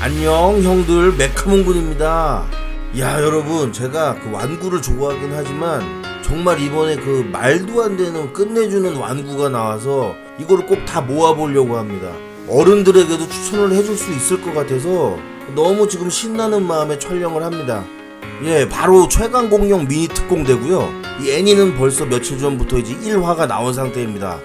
안녕 형들. 메카몽군입니다. 야 여러분. 제가 그 완구를 좋아하긴 하지만 정말 이번에 그 말도 안 되는 끝내주는 완구가 나와서 이거를 꼭 다 모아보려고 합니다. 어른들에게도 추천을 해줄 수 있을 것 같아서 너무 지금 신나는 마음에 촬영을 합니다. 예 바로 최강 공룡 미니 특공대고요. 이 애니는 벌써 며칠 전부터 이제 1화가 나온 상태입니다.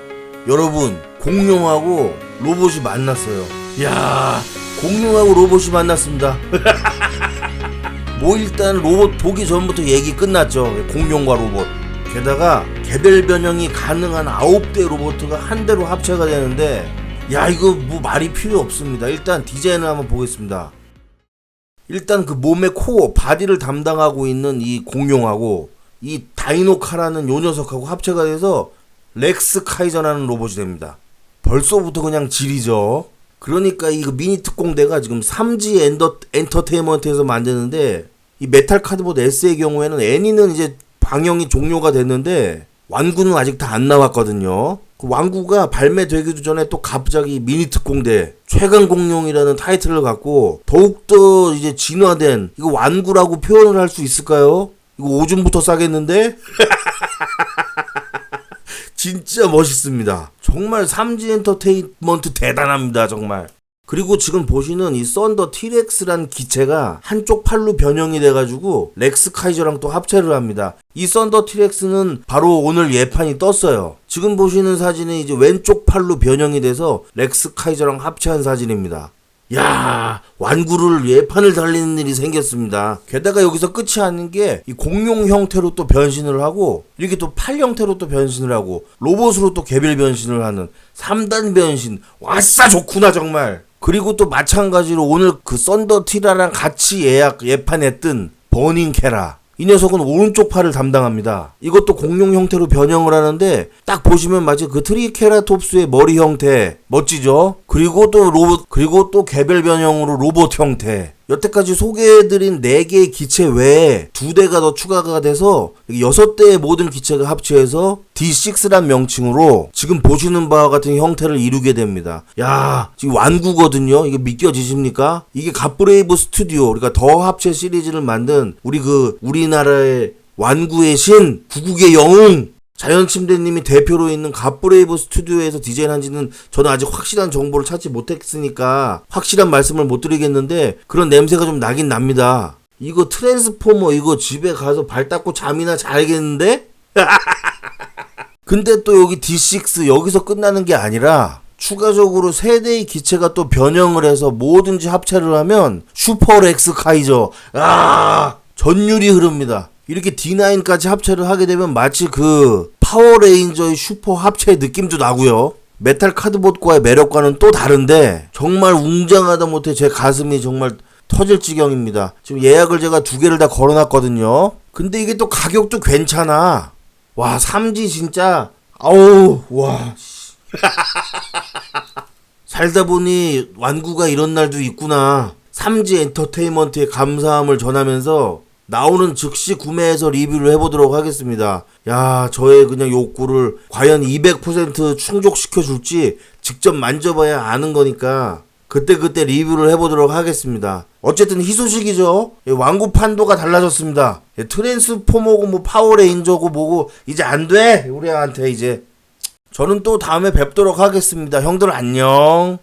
여러분 공룡하고 로봇이 만났어요. 야 공룡하고 로봇이 만났습니다. 뭐 일단 로봇 보기 전부터 얘기 끝났죠. 공룡과 로봇. 게다가 개별 변형이 가능한 9대 로봇가 한 대로 합체가 되는데 야 이거 뭐 말이 필요 없습니다. 일단 디자인을 한번 보겠습니다. 일단 그 몸의 코어 바디를 담당하고 있는 이 공룡하고 이 다이노카라는 요 녀석하고 합체가 돼서 렉스 카이저라는 로봇이 됩니다. 벌써부터 그냥 질이죠. 그러니까 이 미니 특공대가 지금 3G 엔더, 엔터테인먼트에서 만드는데 이 메탈 카드보드 S의 경우에는 애니는 이제 방영이 종료가 됐는데 완구는 아직 다 안 나왔거든요. 그 완구가 발매되기도 전에 또 갑자기 미니 특공대 최강 공룡이라는 타이틀을 갖고 더욱더 이제 진화된 이거 완구라고 표현을 할 수 있을까요? 이거 오줌부터 싸겠는데? 진짜 멋있습니다. 정말 3G 엔터테인먼트 대단합니다, 정말. 그리고 지금 보시는 이 썬더 티렉스란 기체가 한쪽 팔로 변형이 돼가지고 렉스 카이저랑 또 합체를 합니다. 이 썬더 티렉스는 바로 오늘 예판이 떴어요. 지금 보시는 사진은 이제 왼쪽 팔로 변형이 돼서 렉스 카이저랑 합체한 사진입니다. 야 완구를 예판을 달리는 일이 생겼습니다. 게다가 여기서 끝이 아닌 게 이 공룡 형태로 또 변신을 하고 이렇게 또 팔 형태로 또 변신을 하고 로봇으로 또 개별 변신을 하는 3단 변신 와싸 좋구나 정말. 그리고 또 마찬가지로 오늘 그 썬더 티라랑 같이 예약 예판했던 버닝 캐라 이 녀석은 오른쪽 팔을 담당합니다. 이것도 공룡 형태로 변형을 하는데 딱 보시면 마치 그 트리케라톱스의 머리 형태 멋지죠? 그리고 또 로봇 그리고 또 개별 변형으로 로봇 형태. 여태까지 소개해드린 4개의 기체 외에 2대가 더 추가가 돼서 6대의 모든 기체가 합체해서 D6란 명칭으로 지금 보시는 바와 같은 형태를 이루게 됩니다. 야, 지금 완구거든요. 이게 믿겨지십니까? 이게 갓브레이브 스튜디오, 그러니까 더 합체 시리즈를 만든 우리 그 우리나라의 완구의 신, 구국의 영웅, 자연침대님이 대표로 있는 갓브레이브 스튜디오에서 디자인한 지는 저는 아직 확실한 정보를 찾지 못했으니까 확실한 말씀을 못 드리겠는데 그런 냄새가 좀 나긴 납니다. 이거 트랜스포머 이거 집에 가서 발 닦고 잠이나 자야겠는데? 근데 또 여기 D6 여기서 끝나는 게 아니라 추가적으로 세 대의 기체가 또 변형을 해서 뭐든지 합체를 하면 슈퍼렉스 카이저 아 전율이 흐릅니다. 이렇게 D9까지 합체를 하게 되면 마치 그 파워레인저의 슈퍼 합체 느낌도 나고요. 메탈 카드봇과의 매력과는 또 다른데 정말 웅장하다 못해 제 가슴이 정말 터질 지경입니다. 지금 예약을 제가 두 개를 다 걸어놨거든요. 근데 이게 또 가격도 괜찮아. 와 3G 진짜 아우 와 씨. 살다 보니 완구가 이런 날도 있구나. 3G 엔터테인먼트에 감사함을 전하면서 나오는 즉시 구매해서 리뷰를 해보도록 하겠습니다. 야, 저의 그냥 욕구를 과연 200% 충족시켜 줄지 직접 만져봐야 아는 거니까 그때 그때 리뷰를 해보도록 하겠습니다. 어쨌든 희소식이죠. 예, 완구 판도가 달라졌습니다. 예, 트랜스포머고 뭐 파워레인저고 뭐고 이제 안 돼. 우리한테 이제. 저는 또 다음에 뵙도록 하겠습니다. 형들 안녕.